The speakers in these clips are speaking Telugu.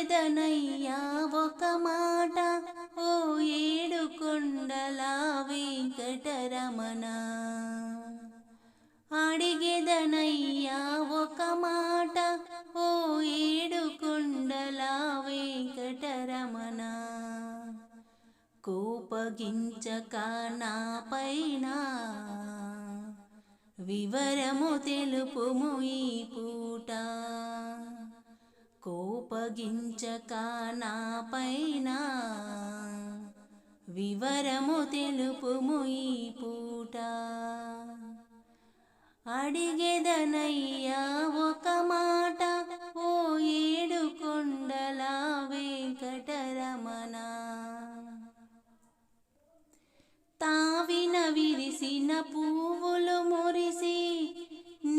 అడిగెదనయ్యా ఒక మాట. ఓ ఏడు కొండల వెంకటరమణ. అడిగెదనయ్యా ఒక మాట. ఓ ఏడు కొండల వెంకటరమణ. కోపగించక నా పైన వివరము తెలుపుము ఈ పూట. కోపగించక నా పైన? వివరము తెలుపుము ఈ పూట. అడిగెదనయ్యా ఒక మాట ఓ ఏడు కొండల వెంకటరమణ. తావిన విరిసిన పువ్వులు మురిసి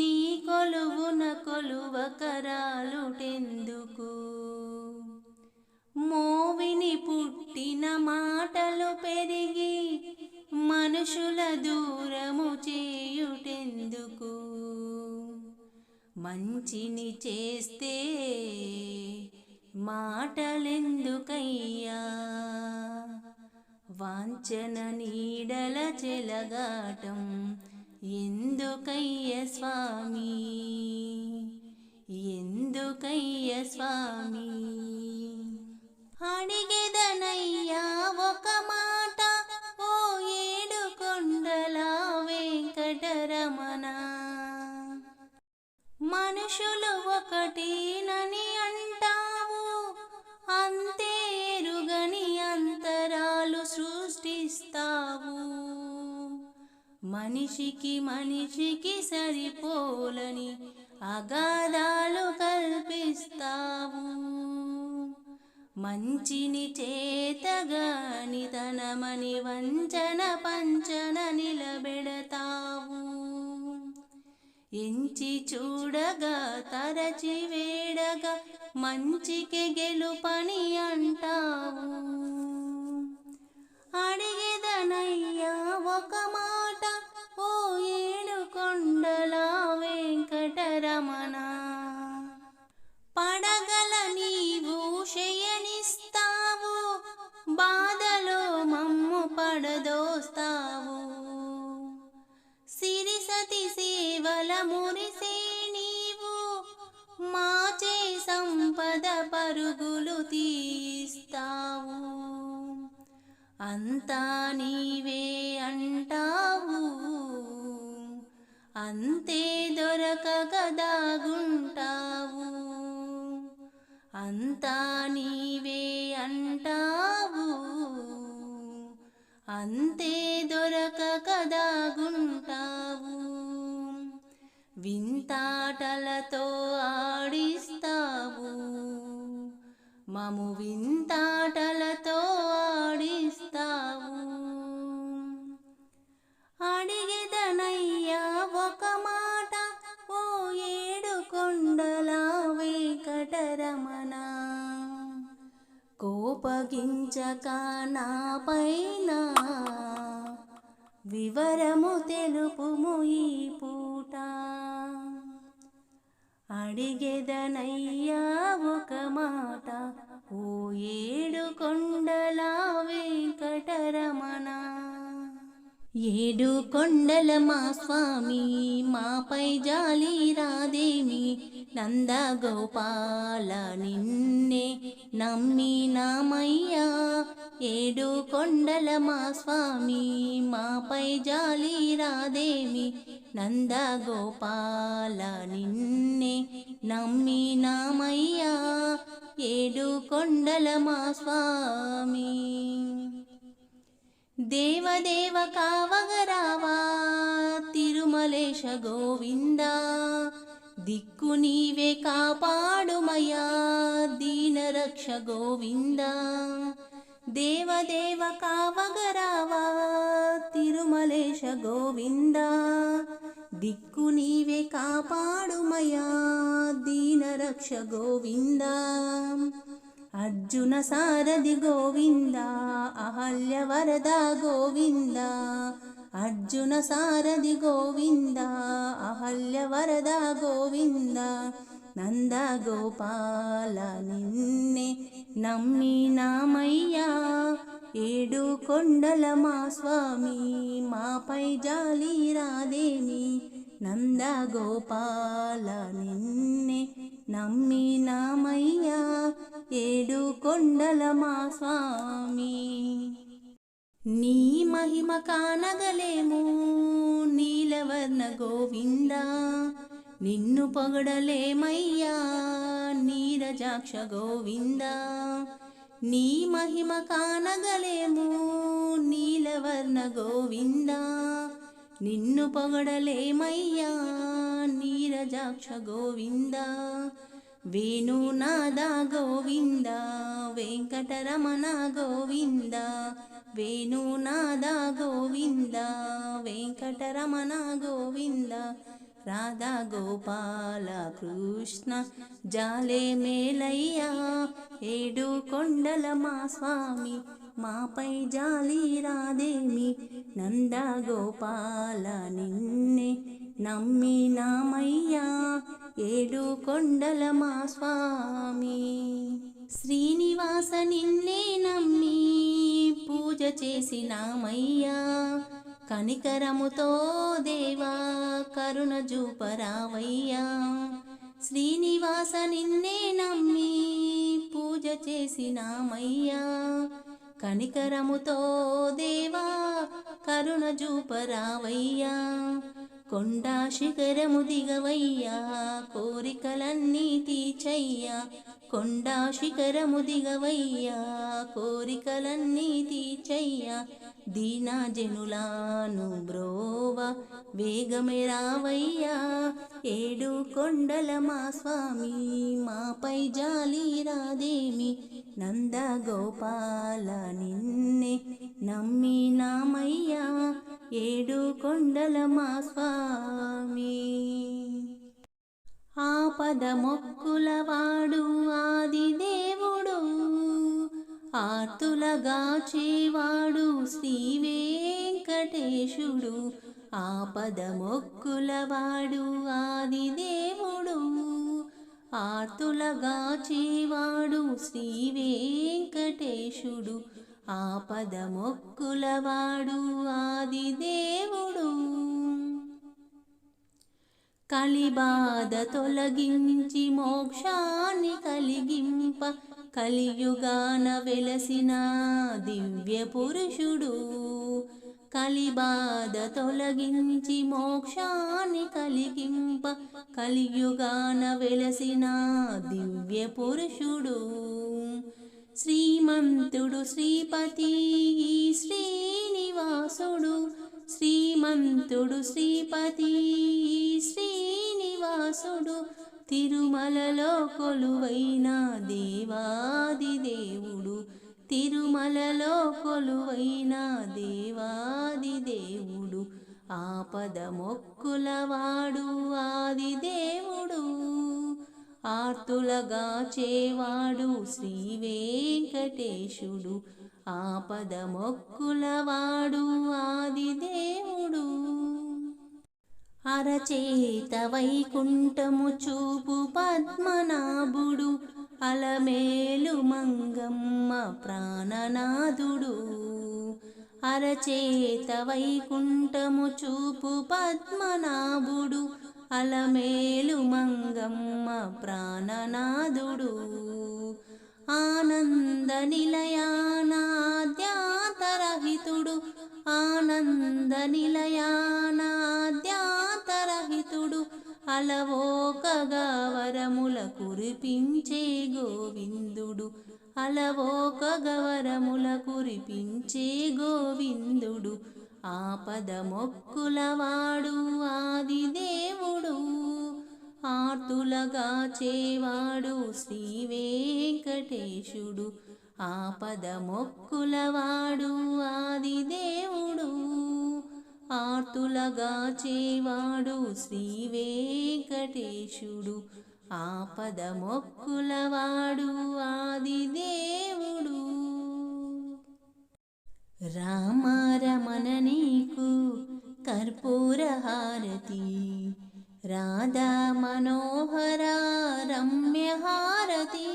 నీ కొలువున కొలువ కరాలుటెందుకు? మోవిని పుట్టిన మాటలు పెరిగి మనుషుల దూరము చేయుటెందుకు? మంచిని చేస్తే మాటలెందుకయ్యా? వాంఛన నీడల చెలగాటం ఎందుకయ్య స్వామి? ఎందుకయ్య స్వామి? అడిగెదనయ్యా ఒక మాట. ఓ ఏడు కొండల వెంకటరమణ. మనుషులు ఒకటినని అంటావు. అంతేరుగని అంతరాలు సృష్టిస్తావు. మనిషికి మనిషికి సరిపోలని అగాధాలు కల్పిస్తావు. మంచిని చేతగాని తనమని వంచన పంచన నిలబెడతావు. ఎంచి చూడగా తరచి వేడగా మంచికి గెలుపని అంటావు. అడిగేదనయ్యా ఒక మాట. ఓ ఏడు కొండల వెంకటరమణ. పడగల నీవు శయనిస్తావు బాధలో మమ్ము పడదోస్తావు. సిరిసతి సేవల మురిసే నీవు మాచే సంపద పరుగులు తీస్తావు. అంతా నీవే అంటావు. అంతే దొరకక దాగుంటావు అంతా నీవే అంటావు. అంతే దొరకక దాగుంటావు వింతాటలతో ఆడిస్తావు. మము వింతాటల వెంకటరమణ కోపగించక నాపైన వివరము తెలుపుము ఈ పూట. అడిగెదనయ్యా ఒక మాట. ఓ ఏడు కొండల వెంకటరమణ. ఏడు కొండల మా స్వామి మాపై జాలి రాదేమి? నంద గోపాల నిన్నే నమ్మినామయ్యా ఏడు కొండల మా స్వామి మాపై జాలి రాదేమి? నంద గోపాల నిన్నే నమ్మినామయ్యా ఏడు కొండల మా స్వామి. దేవదేవ కావగరావా తిరుమలేశ గోవింద దిక్కు నీవే కాపాడుమయా దీనరక్ష గోవింద. దేవదేవ కావగరావా తిరుమలేశ గోవింద దిక్కు నీవే కాపాడుమయా దీనరక్ష గోవిందా. అర్జున సారథి గోవింద అహల్య వరద గోవింద. అర్జున సారథి గోవింద అహల్య వరద గోవింద. నంద గోపాల నిన్నే నమ్మినామయ్యా ఏడు కొండల మా స్వామి మాపై జాలి రాదేమి. నంద గోపాల నిన్నే నమ్మినామయ్యా ఏడు కొండల మా స్వామి. నీ మహిమ కానగలేము నీలవర్ణ గోవింద. నిన్ను పొగడలేమయ్యా నీరజాక్ష గోవింద. నీ మహిమ కానగలేము నీలవర్ణ గోవింద. నిన్ను పొగడలేమయ్యా నీరజాక్ష గోవిందా. వేణునాద గోవింద వెంకటరమణ గోవింద వేణునాద గోవింద వెంకటరమణ గోవింద రాధా గోపాల కృష్ణ జాలే మేలయ్యా ఏడు కొండల మా స్వామి మాపై జాలి రాదేమి నంద గోపాల నిన్నే నమ్మినామయ్యా ఏడు కొండల మా స్వామి. శ్రీనివాస నిన్నే నమ్మి పూజ చేసినామయ్యా కనికరముతో దేవా కరుణ జూపరావయ్యా శ్రీనివాస నిన్నే నమ్మి పూజ చేసినామయ్యా కనికరముతో దేవా కరుణ జూపరావయ్యా కొండా శిఖరము దిగవయ్యా కోరికలన్నీ తీచయ్యా కొండా శిఖరము దిగవయ్యా కోరికలన్నీ తీచయ్యా దీనా జనులాను బ్రోవ వేగమే రావయ్యా. ఏడు కొండల మా స్వామి మాపై జాలి రాదేమి. నంద గోపాల నిన్నే నమ్మి ఏడు కొండల మా స్వామి. ఆపద మొక్కులవాడు ఆది దేవుడు. ఆర్తులగాచేవాడు శ్రీ వెంకటేశుడు. ఆపద మొక్కులవాడు ఆది దేవుడు. ఆర్తులగాచేవాడు శ్రీ వెంకటేశుడు. ఆపద మొక్కులవాడు ఆది దేవుడు కలిబాధ తొలగించి మోక్షాన్ని కలిగింప కలియుగాన వెలసిన దివ్య పురుషుడు. కలిబాధ తొలగించి మోక్షాన్ని కలిగింప కలియుగాన వెలసిన దివ్య పురుషుడు. శ్రీమంతుడు శ్రీపతి శ్రీనివాసుడు శ్రీమంతుడు శ్రీపతి శ్రీనివాసుడు తిరుమలలో కొలువైన దేవాది దేవుడు తిరుమలలో కొలువైన దేవాది దేవుడు ఆపద మొక్కులవాడు ఆది దేవుడు. ఆర్తులగా చేవాడు శ్రీ వెంకటేశుడు ఆపద మొక్కులవాడు ఆది దేవుడు అరచేత వైకుంఠము చూపు పద్మనాభుడు. అలమేలు మంగమ్మ ప్రాణనాథుడు. అరచేత వైకుంఠము చూపు పద్మనాభుడు. అలమేలు మంగమ్మ ప్రాణనాథుడు. ఆనంద నిలయానాద్యాతరహితుడు. ఆనంద నిలయానాద్యాతరహితుడు. అలవోకగా వరముల కురిపించే గోవిందుడు. అలవోకగా వరముల కురిపించే గోవిందుడు. ఆపద మొక్కులవాడు ఆది దేవుడు ఆర్తులగా చేవాడు శ్రీ వెంకటేశుడు ఆపద మొక్కులవాడు ఆది దేవుడు ఆర్తులగా చేవాడు శ్రీ వెంకటేశుడు ఆపద మొక్కులవాడు రామారమణ నీకు కర్పూరహారతి. రాధా మనోహర రమ్యహారతి.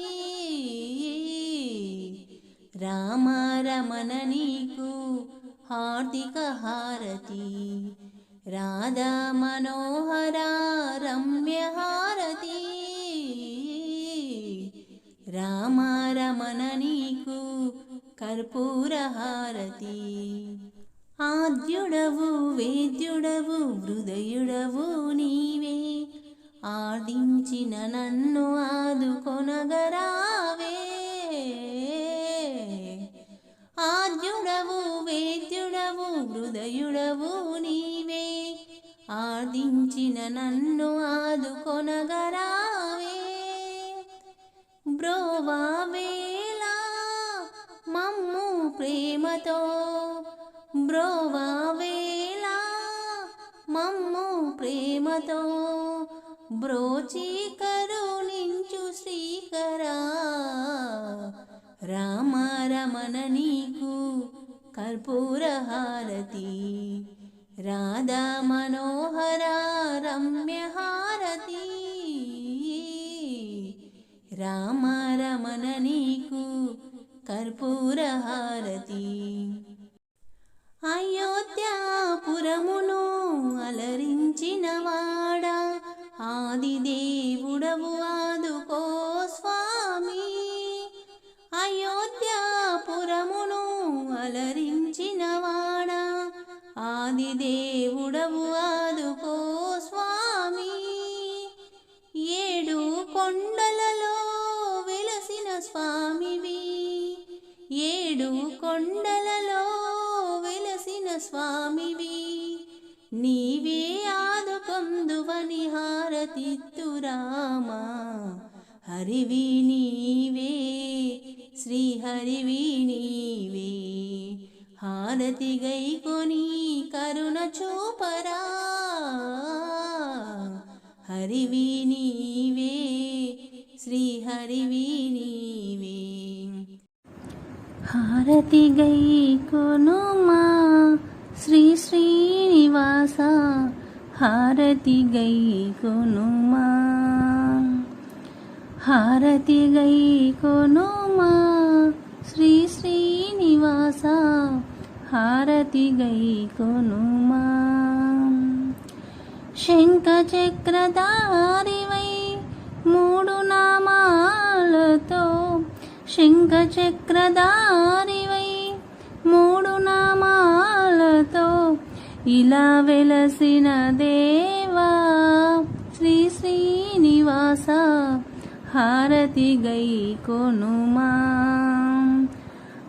రామారమణ నీకు హార్దిక హారతి రాధా మనోహర రమ్యహారతి. రామారమణ నీ కర్పూరహారతి. ఆద్యుడవు వేద్యుడవు హృదయుడవు నీవే. ఆదించిన నన్ను ఆదుకొనగరావే. ఆద్యుడవు వేద్యుడవు హృదయుడవు నీవే. ఆదించిన నన్ను ఆదుకొనగరావే. బ్రోవావే. మమ్ము ప్రేమతో బ్రోవావేలా మమ్ము ప్రేమతో బ్రోచి కరుణించు శ్రీకరా. రామ రమణ నీకు కర్పూరహారతి రాధా మనోహర రమ్యహారతి. రామ రమణ నీకు కర్పూర హారతి. అయోధ్యాపురమును అలరించిన వాడా ఆదిదేవుడవు ఆదుకో స్వామి. అయోధ్యాపురమును అలరించిన వాడా ఆదిదేవుడవు ఏడు కొండలలో వెలసిన స్వామివి. నీవే ఆదుకొందువని హారతిత్తురామా హరివి నీవే శ్రీహరివి నీవే. హారతి గైకొని కరుణ చూపరా. హరివి నీవే శ్రీహరివి నీ హారతి గై కొనుమా? శ్రీ శ్రీనివాస హారతి గై కొనుమా? హారతి గై కొనుమా? శ్రీ శ్రీనివాస హారతి గై కొనుమా? శంఖ చక్రధారివై మూడు నామాలతో శంఖచక్రధారివై మూడు నామాలతో ఇలా వెలసిన దేవా శ్రీ శ్రీనివాస హారతి గై కొనుమా.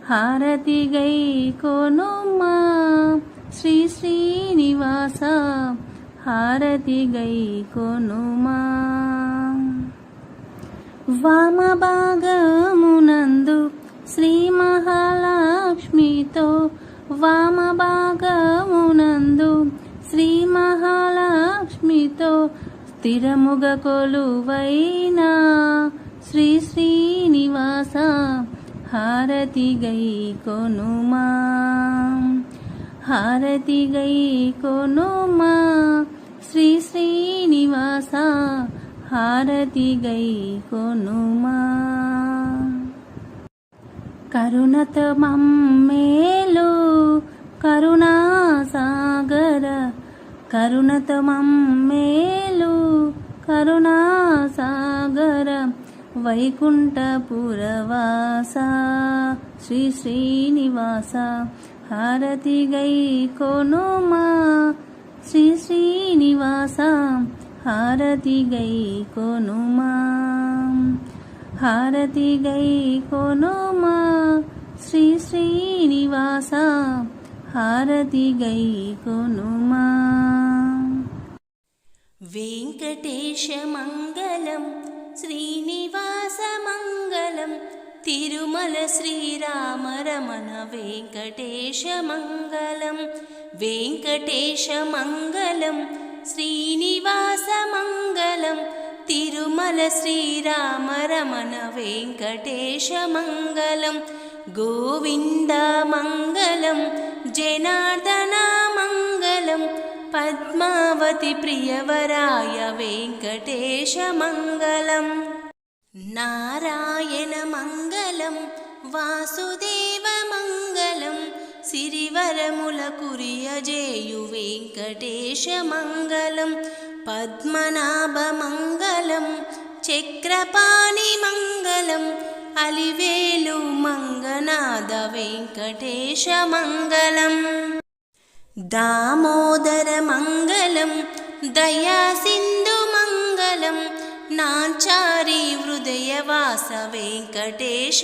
హారతి గై కొనుమా శ్రీ శ్రీనివాస హారతి గై కొనుమా. వామభాగమునందు శ్రీ మహాలక్ష్మితో వామభాగమునందు శ్రీ మహాలక్ష్మితో స్థిరముగ కొలువైనా శ్రీ శ్రీనివాస హారతి గై కొనుమా. హారతి గై కొనుమా. శ్రీ శ్రీనివాస హారతి గై కొనుమా. కరుణత మమ్మేలు కరుణా సాగర కరుణత మమ్మేలు కరుణా సాగర వైకుంఠపురవాస శ్రీ శ్రీనివాస హారతి గై కొనుమా. శ్రీ శ్రీనివాస. హారతి గై కొనుమా. హారతి గై కొనుమా. శ్రీ శ్రీనివాస హారతి గై కొనుమా. వెంకటేశ మంగళం శ్రీనివాస మంగళం తిరుమల శ్రీరామ రమణ వెంకటేశ మంగళం శ్రీనివాస మంగళం తిరుమల శ్రీరామ రమణ వెంకటేశ మంగళం గోవింద మంగళం జనార్దన మంగళం పద్మావతి ప్రియవరాయ వెంకటేశ మంగళం నారాయణ మంగళం వాసుదేవ మంగళం సిరివరముల కురియజేయు వెంకటేశ మంగళం పద్మనాభ మంగళం చక్రపాణి మంగళం అలివేలు మంగనాథ వెంకటేశ మంగళం దామోదర మంగళం దయా మంగళం నాంచారి హృదయవాస వెంకటేశ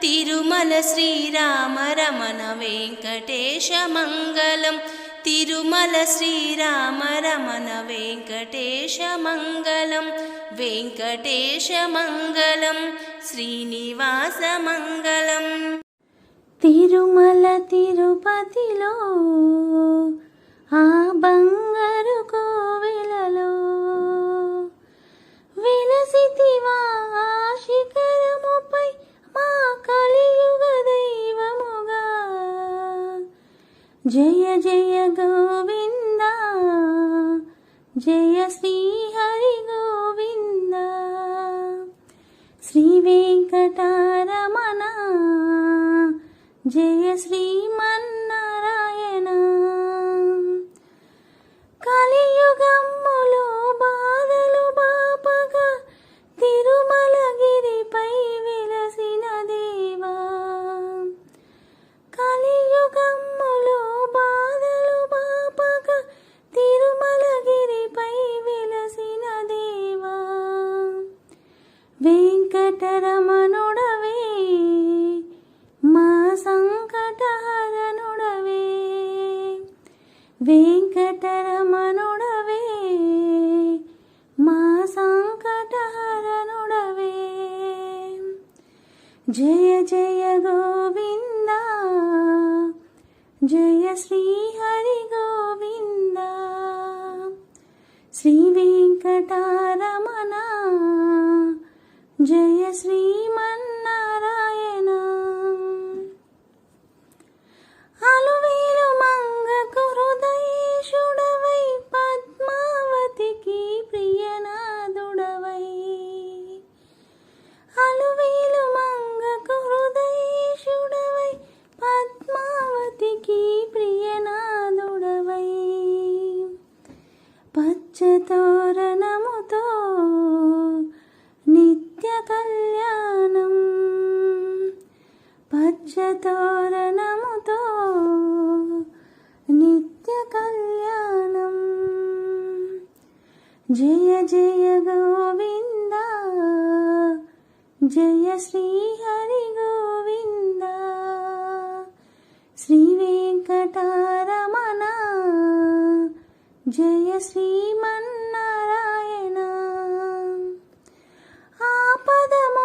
తిరుమల శ్రీరామ రమణ వెంకటేశ మంగళం. తిరుమల శ్రీరామ రమణ వెంకటేశ మంగళం. వెంకటేశ మంగళం శ్రీనివాస మంగళం. తిరుమల తిరుపతిలో ఆ బంగారు కోవెలలో విలసితివా శిఖరముపై మా కలియుగ దైవముగా. జయ జయ గోవింద. జయ శ్రీ హరి గోవింద. శ్రీ వెంకటారమణ. జయ శ్రీమన్ వెంకటరమణుడవే మా సంకటహరణుడవే. జయ జయ గోవింద జయ శ్రీహరి గోవింద. శ్రీ వెంకటారమణ జయ శ్రీమన్నారాయణ. అలువేలు జయ జయ గోవింద జయ శ్రీ హరి గోవింద శ్రీ వెంకటారమణ జయ శ్రీమన్నారాయణ ఆపదమ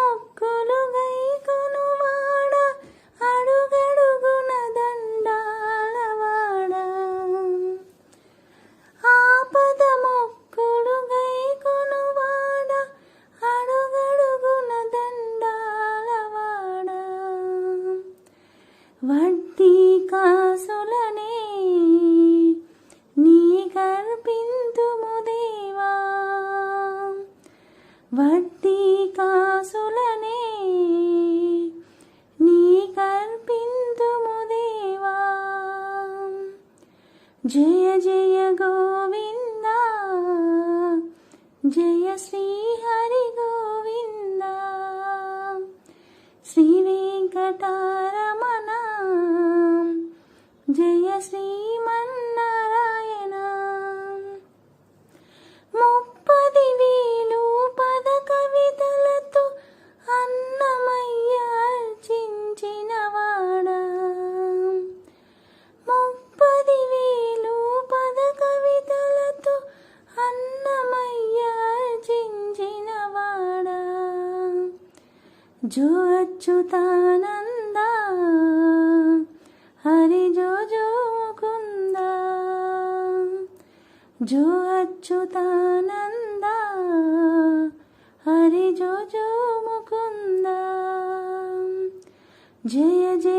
జయ జయ जो अच्युतानंदा हरि जो जो मुकुंद। जो अच्युतानंदा हरि जो जो मुकुंद। जय जय